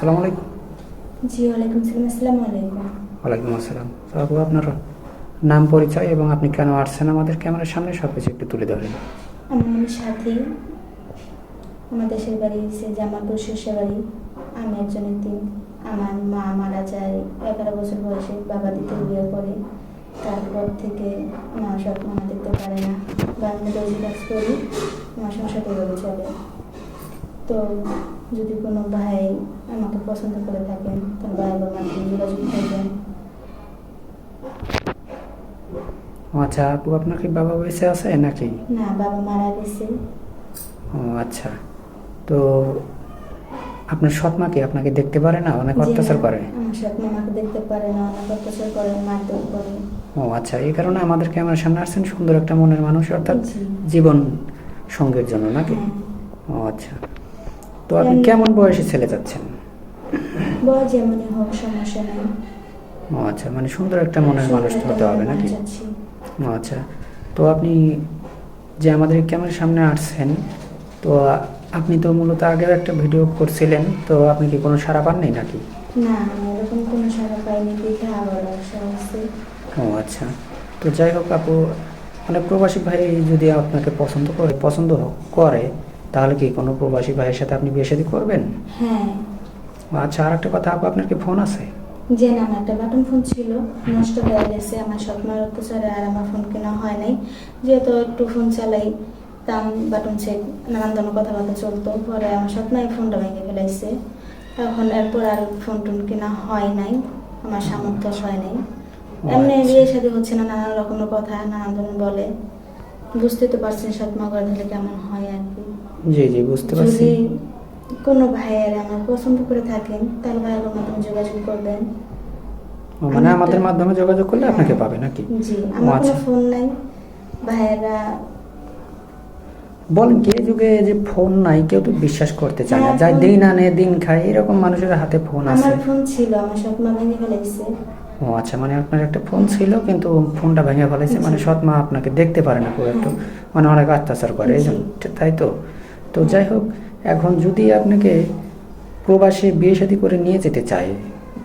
আসসালামু আলাইকুম জি ওয়ালাইকুম সালাম আসসালামু আলাইকুম। ওয়ালাইকুম আসসালাম। আপু আপনার নাম পরিচয় এবং আপনি কেন আসছেন? আমাদের ক্যামেরার সামনে সব কিছু একটু তুলে ধরেন। আমার সাথী। আমার দেশের বাড়ি হচ্ছে জামালপুর বাড়ি। আমি একজন তিন আমার মা মারা যায় এগারো বছর বয়সে বাবা দিতে বিয়ে করে। তারপর থেকে মা সব মামা দেখতে পারে না। বা আমি রোজি কাজ করি আমার সংসার এভাবে চলে। তো যদি কোনো ভাই আমাকে পছন্দ করে থাকেন তার ভাই বা মাকে যোগাযোগ করবেন। ও আচ্ছা আপু আপনার কি বাবা বেঁচে আছে নাকি? না বাবা মারা গেছে। ও আচ্ছা। তো আপনার সৎ মা কি আপনাকে দেখতে পারে না? অনেক অত্যাচার করে। আমার সাথে আমাকে দেখতে পারে না অনেক অত্যাচার করে মারধর করে। ও আচ্ছা এই কারণে আমাদের ক্যামেরার সামনে আসছেন সুন্দর একটা মনের মানুষ অর্থাৎ জীবন সঙ্গের জন্য নাকি? হ্যাঁ। ও আচ্ছা। তো আপনি কেমন বয়সী ছেলে যাচ্ছেন? বড় যেমনই হোক সমস্যা নেই। ও আচ্ছা মানে সুন্দর একটা মনের মানুষ হতে হবে নাকি? ও আচ্ছা তো আপনি যে আমাদের ক্যামেরার সামনে আসছেন তো আপনি তো মূলত আগেও একটা ভিডিও করছিলেন তো আপনি কি কোনো সাড়া পাননি নাকি? না এরকম কোনো সারা পাইনি দেখে আবার ও আচ্ছা তো যাই হোক আপু মানে প্রবাসী ভাই যদি আপনাকে পছন্দ করে পছন্দ করে তাহলে কি কোনো প্রবাসী ভাইয়ের সাথে আপনি বিয়ে শাদী করবেন? হ্যাঁ। আচ্ছা আর একটা কথা আপু আপনার কি ফোন আছে? যে না আমার একটা বাটন ফোন ছিল নষ্ট হয়ে গেছে আমার স্বপ্নের অত্যাচারে আর আমার ফোন কেনা হয় নাই। যেহেতু একটু ফোন চালাই দাম বাটন সেট নানান ধরনের কথাবার্তা চলতো। পরে আমার স্বপ্ন এই ফোনটা ভেঙে ফেলাইছে। এখন এরপর আর ফোন টোন কেনা হয় নাই আমার সামর্থ্য হয় নাই। এমনি আচ্ছা। বিয়ে সাথে হচ্ছে না নানান রকমের কথা নানান ধরনের বলে। বুঝতে তো পারছেন স্বপ্ন করে দিলে কেমন হয় আর কি। জি জি বুঝতে পারছি। যদি কোনো ভাইয়ের আমার পছন্দ করে থাকেন তাহলে ভাইয়ের মাধ্যমে যোগাযোগ করবেন। মানে আমি আমাদের মাধ্যমে যোগাযোগ করলে আপনাকে পাবে নাকি? জি আমার আচ্ছা। কোনো ফোন নাই। ভাইয়েরা বলেন কি যুগে যে ফোন নাই কেউ তো বিশ্বাস করতে চায় না। হ্যাঁ, যাই দিন আনে দিন খায় এরকম মানুষের হাতে ফোন আছে। আমার ফোন ছিল আমার স্বপ্ন ভেঙে ফেলাইছে। ও আচ্ছা মানে আপনার একটা ফোন ছিল কিন্তু ফোনটা ভেঙে ফেলেছে মানে সৎ মা আপনাকে দেখতে পারে না খুব একটু। হ্যাঁ। মানে অনেক অত্যাচার করে এই তাই তো? তো যাই হোক এখন যদি আপনাকে প্রবাসে বিয়ে শাদী করে নিয়ে যেতে চায়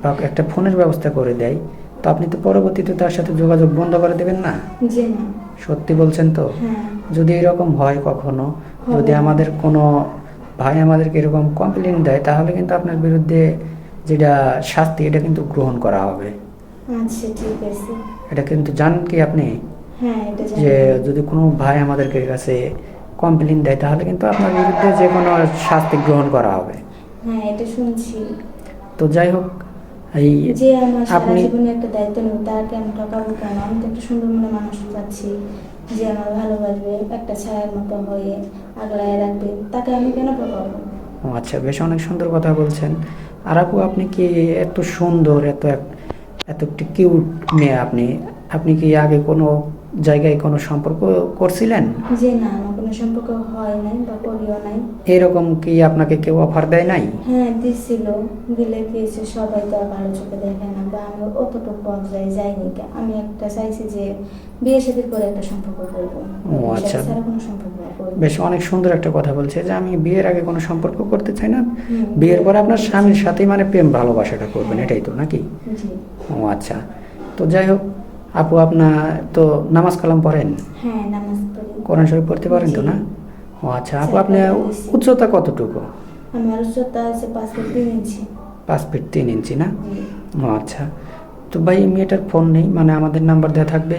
বা একটা ফোনের ব্যবস্থা করে দেয় তো আপনি তো পরবর্তীতে তার সাথে যোগাযোগ বন্ধ করে দেবেন না? সত্যি বলছেন তো? হ্যাঁ। যদি এরকম হয় কখনো যদি আমাদের কোনো ভাই আমাদেরকে এরকম কমপ্লেন দেয় তাহলে কিন্তু আপনার বিরুদ্ধে যেটা শাস্তি এটা কিন্তু গ্রহণ করা হবে। আচ্ছা ঠিক আছে। এটা কিন্তু জানেন কি আপনি? হ্যাঁ যে যদি কোনো ভাই আমাদেরকে কাছে কমপ্লেন দেয় তাহলে কিন্তু আপনার বিরুদ্ধে যে কোনো শাস্তি গ্রহণ করা হবে। হ্যাঁ এটা শুনছি। তো যাই হোক এই যে আমার সারা আপনি জীবনে একটা দায়িত্ব নেব তাকে আমি ঠকাবো কেন আমি তো একটা সুন্দর মনে মানুষ পাচ্ছি যে আমার ভালোবাসবে একটা ছায়ার মতো হয়ে আগলায় রাখবে। তাকে আমি কেন ঠকাবো ও আচ্ছা বেশ অনেক সুন্দর কথা বলছেন। আর আপু আপনি কি এত সুন্দর এত এত একটি কিউট মেয়ে আপনি। আপনি কি আগে কোনো জায়গায় কোনো সম্পর্ক করছিলেন? যে না আমার কোনো সম্পর্ক হয় নাই বা করিও নাই। এরকম কি আপনাকে কেউ অফার দেয় নাই? হ্যাঁ দিছিল। দিলে কি হয়েছে সবাই তো আর ভালো চোখে দেখে না বা আমি অতটুকু পর্যায়ে যাইনি। আমি একটা চাইছি যে বিয়ে সাথে করে একটা সম্পর্ক করব। ও, আচ্ছা। ছাড়া কোনো সম্পর্ক বেশ অনেক সুন্দর একটা কথা বলছে যে আমি বিয়ের আগে কোনো সম্পর্ক করতে চাই না। বিয়ের পর আপনার স্বামীর সাথেই মানে প্রেম ভালোবাসাটা করবেন। এটাই তো নাকি? ও আচ্ছা। তো যাই হোক আপু আপনার তো নামাজ কালাম পড়েন? হ্যাঁ নামাজ পড়ি। কোরআন শরীফ পড়তে পারেন তো না? ও আচ্ছা আপু আপনার আপনি উচ্চতা কতটুকু? আমার উচ্চতা আছে পাঁচ ফিট তিন ইঞ্চি। পাঁচ ফিট তিন ইঞ্চি না? ও আচ্ছা। তো ভাই মেয়েটার ফোন নেই মানে আমাদের নাম্বার দেওয়া থাকবে।